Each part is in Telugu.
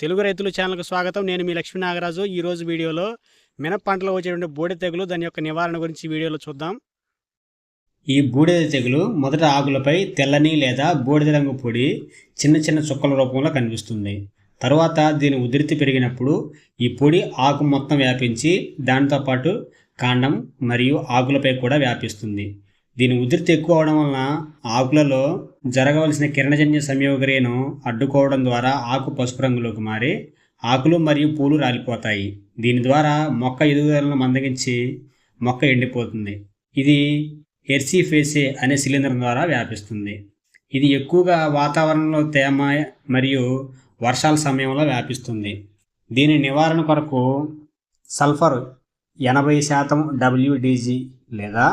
తెలుగు రైతులు ఛానల్కు స్వాగతం. నేను మీ లక్ష్మీ నాగరాజు. ఈరోజు వీడియోలో మినప పంటలో వచ్చేటువంటి బూడిద తెగులు దాని యొక్క నివారణ గురించి వీడియోలో చూద్దాం. ఈ బూడిద తెగులు మొదట ఆకులపై తెల్లని లేదా బూడిద రంగు పొడి చిన్న చిన్న చుక్కల రూపంలో కనిపిస్తుంది. తర్వాత దీని ఉధృతి పెరిగినప్పుడు ఈ పొడి ఆకు మొత్తం వ్యాపించి దానితో పాటు కాండం మరియు ఆకులపై కూడా వ్యాపిస్తుంది. దీని ఉధృతి ఎక్కువ అవడం వలన ఆకులలో జరగవలసిన కిరణజన్య సంయోగక్రియను అడ్డుకోవడం ద్వారా ఆకు పసుపు రంగులోకి మారి ఆకులు మరియు పూలు రాలిపోతాయి. దీని ద్వారా మొక్క ఎదుగుదలను మందగించి మొక్క ఎండిపోతుంది. ఇది ఎర్సిఫేసే అనే శిలీంధ్రం ద్వారా వ్యాపిస్తుంది. ఇది ఎక్కువగా వాతావరణంలో తేమ మరియు వర్షాల సమయంలో వ్యాపిస్తుంది. దీని నివారణ కొరకు సల్ఫర్ ఎనభై శాతం డబ్ల్యూడీజీ లేదా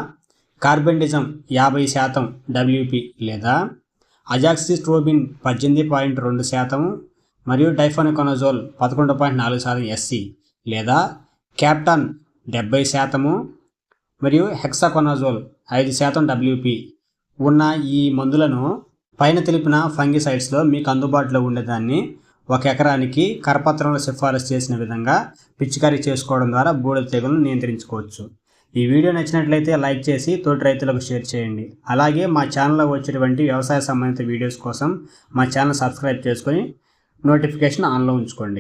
కార్బెండిజం యాభై శాతం డబ్ల్యూపి లేదా అజాక్సిస్ట్రోబిన్ పద్దెనిమిది పాయింట్ రెండు శాతం మరియు డైఫానికొనజోల్ పదకొండు పాయింట్ నాలుగు శాతం ఎస్సి లేదా క్యాప్టాన్ డెబ్బై శాతము మరియు హెక్సాకొనజోల్ ఐదు శాతం డబ్ల్యూపి ఉన్న ఈ మందులను పైన తెలిపిన ఫంగిసైడ్స్లో మీకు అందుబాటులో ఉండేదాన్ని ఒక ఎకరానికి కరపత్రంలో సిఫారసు చేసిన విధంగా పిచికారీ చేసుకోవడం ద్వారా బూడిద తెగులను నియంత్రించుకోవచ్చు. ఈ వీడియో నచ్చినట్లయితే లైక్ చేసి తోటి రైతులకు షేర్ చేయండి. అలాగే మా ఛానల్లో వచ్చేటువంటి వ్యవసాయ సంబంధిత వీడియోస్ కోసం మా ఛానల్ సబ్స్క్రైబ్ చేసుకొని నోటిఫికేషన్ ఆన్లో ఉంచుకోండి.